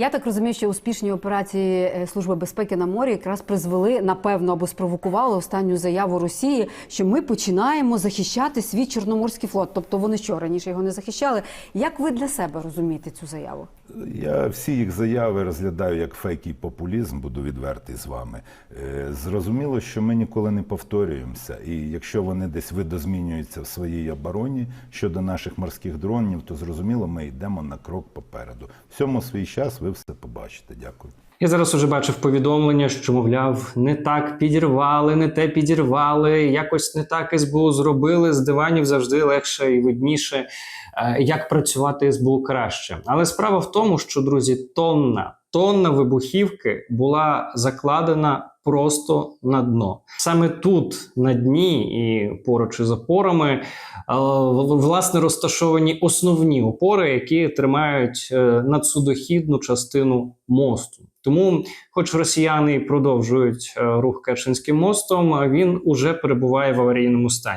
Я так розумію, що успішні операції е, Служби безпеки на морі якраз призвели, напевно, або спровокували останню заяву Росії, що ми починаємо захищати свій Чорноморський флот. Тобто вони що раніше його не захищали. Як ви для себе розумієте цю заяву? Я всі їх заяви розглядаю як фейк популізм, буду відвертий з вами. Е, Зрозуміло, що ми ніколи не повторюємося. І якщо вони десь видозмінюються в своїй обороні щодо наших морських дронів, то зрозуміло, ми йдемо на крок попереду. Всьому свій час ви все побачите. Дякую. Я зараз уже бачив повідомлення, що мовляв, не так підірвали, не те підірвали, якось не так СБУ зробили. З диванів завжди легше і видніше, е, як працювати СБУ краще. Але справа в тому, що друзі, тонна, тонна вибухівки була закладена просто на дно. Саме тут, на дні і поруч із опорами, е, власне розташовані основні опори, які тримають е, надсудохідну частину мосту. Тому, хоч росіяни продовжують е, рух Керченським мостом, він уже перебуває в аварійному стані.